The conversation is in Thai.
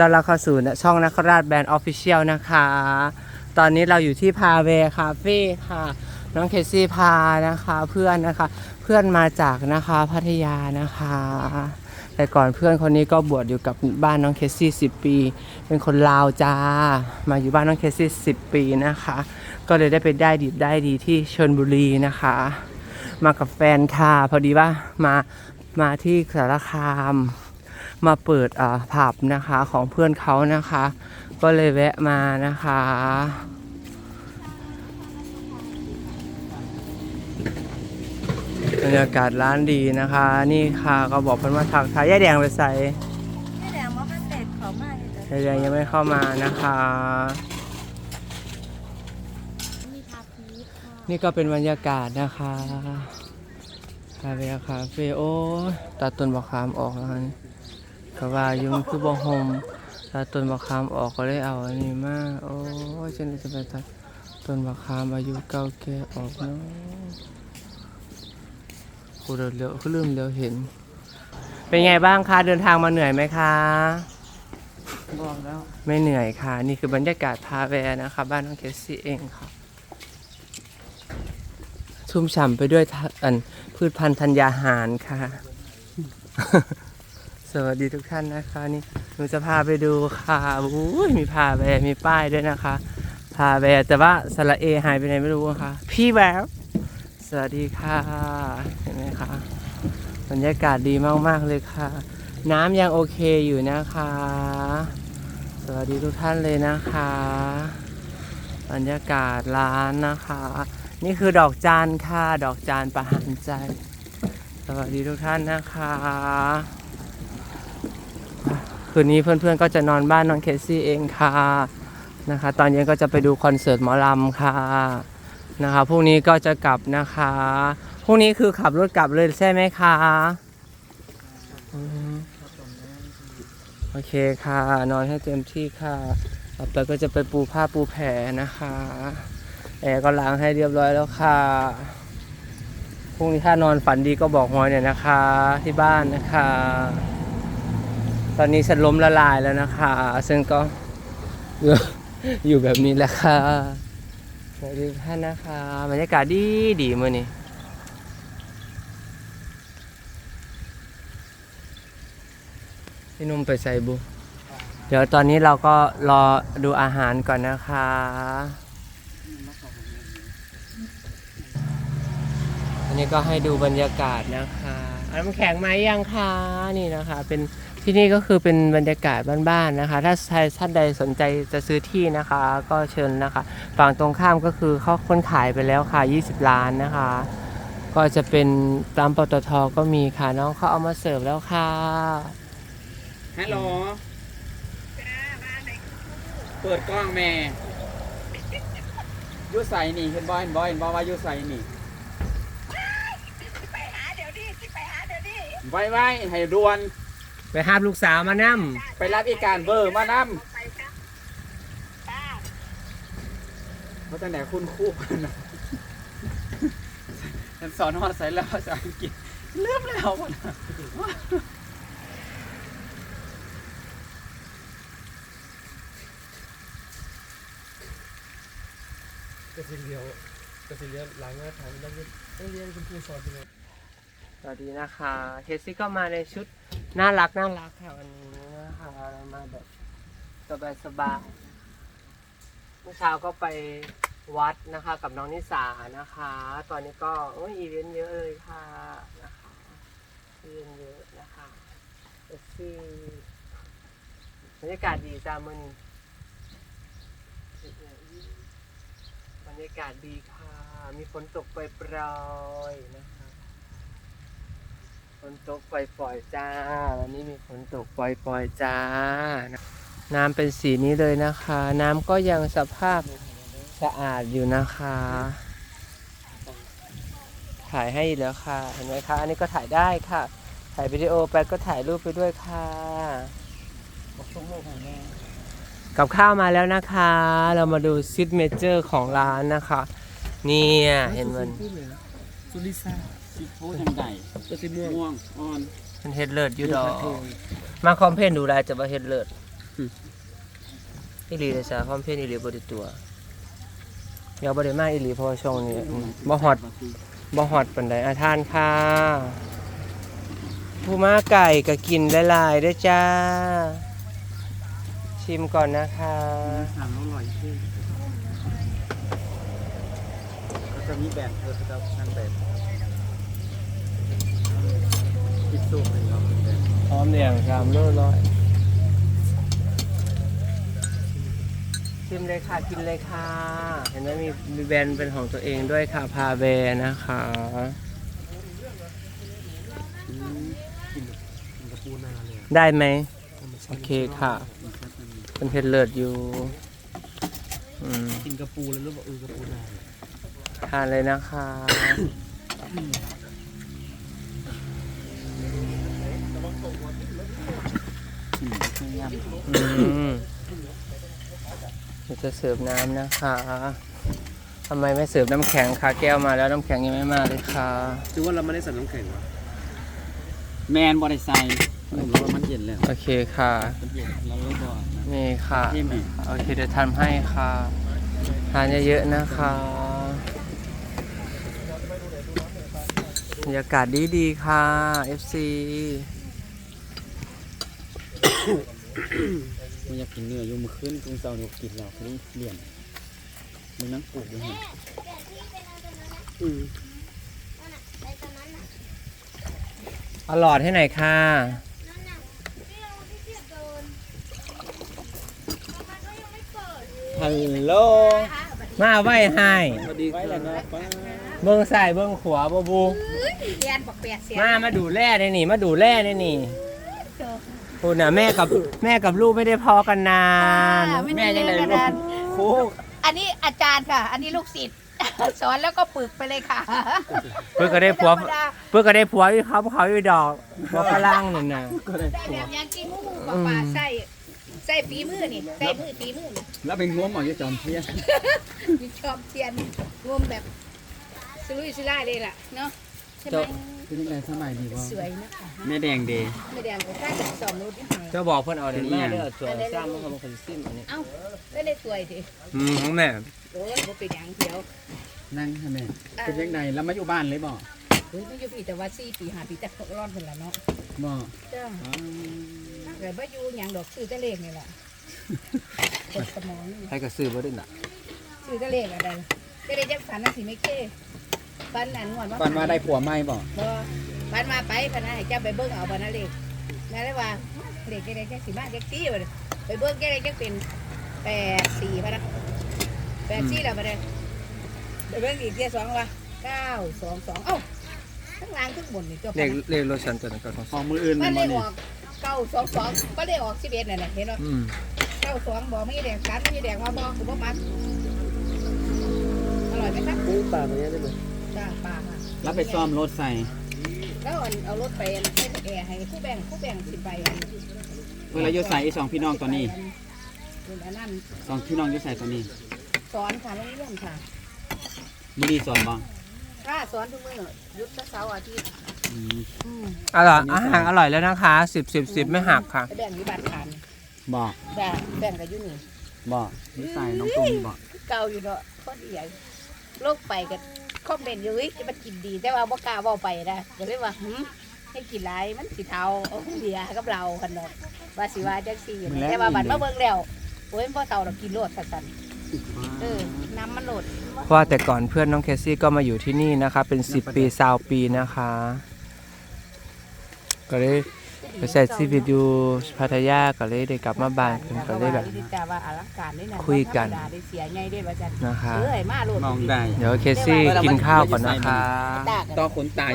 ต้อนรับเข้าสู่ช่องนักราชแบรนด์ออฟฟิเชียลนะคะ ตอนนี้เราอยู่ที่พาเวคาเฟ่ค่ะ น้องเคซี่พานะคะเพื่อนนะคะ เพื่อนมาจากนะคะพัทยานะคะ แต่ก่อนเพื่อนคนนี้ก็บวชอยู่กับบ้านน้องเคซี่10ปี เป็นคนลาวจ้า มาอยู่บ้านน้องเคซี่10ปีนะคะ ก็เลยได้ไปได้ดีได้ดีที่ชลบุรีนะคะ มากับแฟนค่ะ พอดีว่ามามาที่สารคาม มาเปิดอ่าผับนะคะของเพื่อนเขานะคะ ก็เลยแวะมานะคะบรรยากาศร้านดีนะคะ นี่ค่ะก็บอกเพื่อนว่าทักทายยายแดงไปใส่ไม่แดงว่ามันเด็ดเขามากเลยยายแดงยังไม่เข้ามานะคะมีทาพีชค่ะนี่ก็เป็นบรรยากาศนะคะคาเฟ่คาเฟ่โอ้ยตัดต้นมะขามออกแล้วนี่ กว่าอยุ่มันคือบ่หมตัดต้นมะขามออกก็เลยเอาอันนี้มาโอ้ยฉันจะไปตัดต้นมะขามอายุเก่าแก่ออกเนาะกูเดี๋ยวเลี้ยวคือลืมเลี้ยวเห็น เป็นไงบ้างคะเดินทางมาเหนื่อยไหมคะบอกแล้วไม่เหนื่อยค่ะ นี่คือบรรยากาศพาแวร์นะคะ บ้านน้องเคสซี่เองค่ะชุ่มฉ่ำไปด้วยทะอันพืชพันธุ์ธัญญาหารค่ะส วัสดีทุกท่านนะคะนี่หนูจะพาไปดูค่ะอุ้ยมีพาแวมีป้ายด้วยนะคะ พาแวแต่ว่าสระเอหายไปไหนไม่รู้อะค่ะพี่แววสวัสดีค่ะเห็นไหมคะบรรยากาศดีมากๆเลยค่ะ น้ำยังโอเคอยู่นะคะ สวัสดีทุกท่านเลยนะคะ บรรยากาศร้านนะคะ นี่คือดอกจานค่ะ ดอกจานประหารใจ สวัสดีทุกท่านนะคะ คืนนี้เพื่อนๆก็จะนอนบ้านน้องเคซี่เองค่ะนะคะ ตอนเย็นก็จะไปดูคอนเสิร์ตหมอลำค่ะนะคะพรุ่งนี้ก็จะกลับนะคะพรุ่งนี้คือขับรถกลับเลยใช่ไหมคะโอเคค่ะ นอนให้เต็มที่ค่ะต่อไปก็จะไปปูผ้าปูแผ่นะคะแอร์ก็ล้างให้เรียบร้อยแล้วค่ะพรุ่งนี้ถ้านอนฝันดีก็บอกหอยเนี่ยนะคะ ที่บ้านนะคะ ตอนนี้ฉันล้มละลายแล้วนะคะ ซึ่งก็อยู่แบบนี้แหละค่ะสวัสดีท่านนะคะบรรยากาศดีดีมื่อนี้พี่นุ่มไปใส่บุ เดี๋ยวตอนนี้เราก็รอดูอาหารก่อนนะคะ อันนี้ก็ให้ดูบรรยากาศนะคะ อันน้ำแข็งไหมยังคะนี่นะคะ เป็น ที่นี่ก็คือเป็นบรรยากาศบ้านๆนะคะ ถ้าใครท่านใดสนใจจะซื้อที่นะคะ ก็เชิญนะคะ ฝั่งตรงข้ามก็คือเขาคนขายไปแล้วค่ะ 20 ล้านนะคะ ก็จะเป็นตามปตทก็มีค่ะน้องเขาเอามาเสิร์ฟแล้วค่ะฮัลโหลเปิดกล้องแม่อยูใส่นี่เห็นบอยเห็นบอยเห็นบอยว่าอยูใส่นี่ไปหาเดี๋ยวดิไปหาเดี๋ยวดิไว้ไว้ให้ด่วน ไปหาลูกสาวมานั่มไปรับอีการเบอร์มานํไปครับป้าเพราะตั้งแต่คุณคู่กันนะฉันสอนฮอดใส่แล้วภาษาอังกฤษเลืมแล้วหมดนะกระสิเลียวกระสิเลียวหลังงานทำต้องเรียนต้องเรียนคุณครูสอนยังไง สวัสดีนะคะ เคซี่ก็มาในชุด น่ารักน่ารักค่ะวันนี้นะคะมาแบบสบายสบายเมื่อเช้าก็ไปวัดนะคะ กับน้องนิสานะคะ ตอนนี้ก็โอ้ยอีเวนต์เยอะเลยค่ะนะคะอีเวนต์เยอะนะคะเคซี่บรรยากาศดีจ้ามื่อนี้บรรยากาศดีค่ะ มีฝนตกปล่อยๆนะคะ นตกปล่อยๆจ้า วันนี้มีฝนตกปล่อยๆจ้า น้ำเป็นสีนี้เลยนะคะ น้ำก็ยังสภาพสะอาดอยู่นะคะ ถ่ายให้แล้วค่ะ เห็นไหมคะ อันนี้ก็ถ่ายได้ค่ะ ถ่ายวิดีโอไปก็ถ่ายรูปไปด้วยค่ะกับข้าวมาแล้วนะคะ เรามาดูซิกเมเจอร์ของร้านนะคะ เนี่ย เห็นมันสุริซ่า ซีฟู้ดยังไงก็สิม่วงม่วงอ่อนมันเฮ็ดเลิศอยู่ดอก มาคอมเพลนดูแลจะมาเฮ็ดเลิศเอีหลีเลยจ้ะความเพียรอีหลีบ่ได้ตัวเดี๋ยวบ่ได้มาอีหลีเพราะว่าช่วงนี้อืมบ่ฮอดบ่ฮอดปานใดอาทานค่ะผู้มาไก่ก็กินหลายๆเด้อจ้า ชิมก่อนนะคะสามร้อยขึ้นก็จะมีแบรนด์เธอจะนั่นแบรนด์คิด สู้เป็นเราเป็นแบรนด์พร้อมเรียงสามโลร้อยชิมเลยค่ะกินเลยค่ะ เห็นไหมมีมีแบรนด์เป็นของตัวเองด้วยค่ะ พาเบนะคะอืมกินกินกระปูนาเลยอะได้ไหมธรรมชาโอติเคค่ะเป็นเพชรเลิศอยู่อืมกินกระปูแล้วรู้ว่าเออกระปูนาเลยทานเลยนะคะ อืมเรา จะเสิร์ฟน้ำนะคะทำไมไม่เสิร์ฟน้ำแข็งคะแก้วมาแล้วน้ำแข็งยังไม่มาเลยค่ะถือว่าเราไม่ได้ใส่น้ำแข็งวะแมนบริไซน์ผมรู้ว่ามันเย็นแล้วโอเคค่ะมันเย็นเรารู้ก่อนนะนี่ค่ะ ที่ไหนโอเคเดี๋ยวทำให้ค่ะ ทานเยอะๆนะคะบรรยากาศดีๆค่ะ FC มันอยากกินเนื้ออยู่มือขึ้นกรุงเซาเนี่ยกินเราคือเลี่ยนมึงนั่งปลูกอยู่เห็นอืมเอาหลอดให้หน่อยค่ะ ฮัลโหล มาไว้ให้สวัสดีไว้คแล้วรัเนาะบป้าเบิ้งใส่เบิ้งขวาบูบู เรียนบอกเปียกเสีย มา มาดูแร่ในนี่ มาดูแร่ในนี่ คุณน่ะแม่กับแม่กับลูกไม่ได้พอกันนานแม่ยังไงลูกครูอันนี้อาจารย์ค่ะ อันนี้ลูกศิษย์ สอนแล้วก็ปึกไปเลยค่ะเพื่อก็ได้ผัว ธรรมดาเพื่อก็ได้ผัวที่เขาเขาอยู่ดอกผัวฝรั่งนั่นน่ะ ก็ได้ได้แบบยังกินหมูหมูปลาปลาใส่ใส่ฝีมือนี่ใส่มือฝีมือนี่แล้วเป็นง้วหมอจะจอมเพี้ยนมีชอบเทียนรวมแบบสุรุ่ยสุร่ายเลยล่ะเนาะใช่ไหม คือยังไงสมัยดีวะสวยนะคะแม่แดงเดย์ไม่แดงก็ค่าจากสองรูที่หายเจ้าบอกเพื่อนเอาเด่นมาเด้อตัวสร้างมันเขาเป็นคนซิมอันนี้เอ้าได้เลยสวยทีอืมของแม่โอ้ยบ่เป็นอย่างเดียวนั่งให้แม่เป็นยังไงแล้วมาอยู่บ้านเลยบ่เฮ้ยไม่อยู่พี่แต่ว่าสี่ปีห้าปีแต่ร้อนคนละเนาะบ่จ้าอ๋อแต่ว่าอยู่อย่างดอกซื้อแตะเลขนี่แหละกดสมองนี่ให้กระซื้อบ่ได้น่ะซื้อแตะเลขอะไรก็ได้จักสันนั่นสิไม่เก้ ฟันอันงวนว่าฟันมาได้ผัวไหมบ่บ่ฟันมาไปพะนะให้เจ้าไปเบิ่งเอาบ่นะเลขนั่นเลยว่าเลขแกได้จักสิมาจักสี่บ่เด้อไปเบิ่งแกได้จักเป็นแปดสี่พะนะแปดสี่แล้วบ่ได้ไปเบิ่งอีกเที่ยสองว่าเก้าสองสองเอ้าทั้งล่างทั้งบนนี่ตัวเลพะขนะเลขรถฉันตัวนั้นก็ของของมืออื่นมัมันนเลบ่ขอนี่อกเก้าสองสองก็เลขออกสิบเอ็ดนั่นแหละเห็นบ่ อืมเก้าสองบอกไม่แดงกันไม่แดงมาบอกคือบ่มักอร่อยไหมครับปูปลาตัวนี้ได้ไหม จ้าปลาค่ะแล้วไปซ่อมรถใส่ แล้วเอาเอารถไปให้แอร์ให้ผู้แบ่งผู้แบ่งสิไปอันเวลาอยู่ใส่ไอ้สองพี่น้องตอนนี้เป็นอันนั้นสองพี่น้องอยู่ใส่ตอนนี้สอนค่ะโรงเรียนค่ะบุรีสอนบ่ค่าสอนทุกมื้อหยุดแต่เสาร์อาทิตย์อืมอืมอร่อยอาหารอร่อยแล้วนะคะสิบสิบสิบไม่หักค่ะ ไปแบ่งอยู่บ้านขานบ่แบ่งแบ่งกับอยู่นี่บ่นี่ใส่น้องตุ้มบ่เก่าอยู่เนาะคนใหญ่โลกไปกัน คอมเมนต์อยู่เฮ้ยจะมากินดีแต่ว่าบ่กล้าเว้าไปนะก็เลยว่าหึให้กินหลายมันสิเทาเอาเบียร์กับเรากันเนาะว่าสิว่าจังซี่นะแต่ว่าบัดมาเบิ่งแล้วโอ้ยบ่เท่าดอกกินโลดสั่นๆเออน้ำมันโลดเพราะว่าแต่ก่อนเพื่อนน้องเคซี่ก็มาอยู่ที่นี่นะคะ เป็น 10 ปีสาวปีนะคะ ก็เลย ไปใส่ชีวิตอยู่พัทยาก็เลยได้กลับมาบ้านกันก็เลยแบบแต่ว่าอลังการนี่นะคุยกันธรรมดาได้เสียไงได้ว่าจันนะคะเอ้ยมาโลดมองได้ เดี๋ยวเคซี่กินข้าวก่อนนะคะตากันต่อขนตาอยู่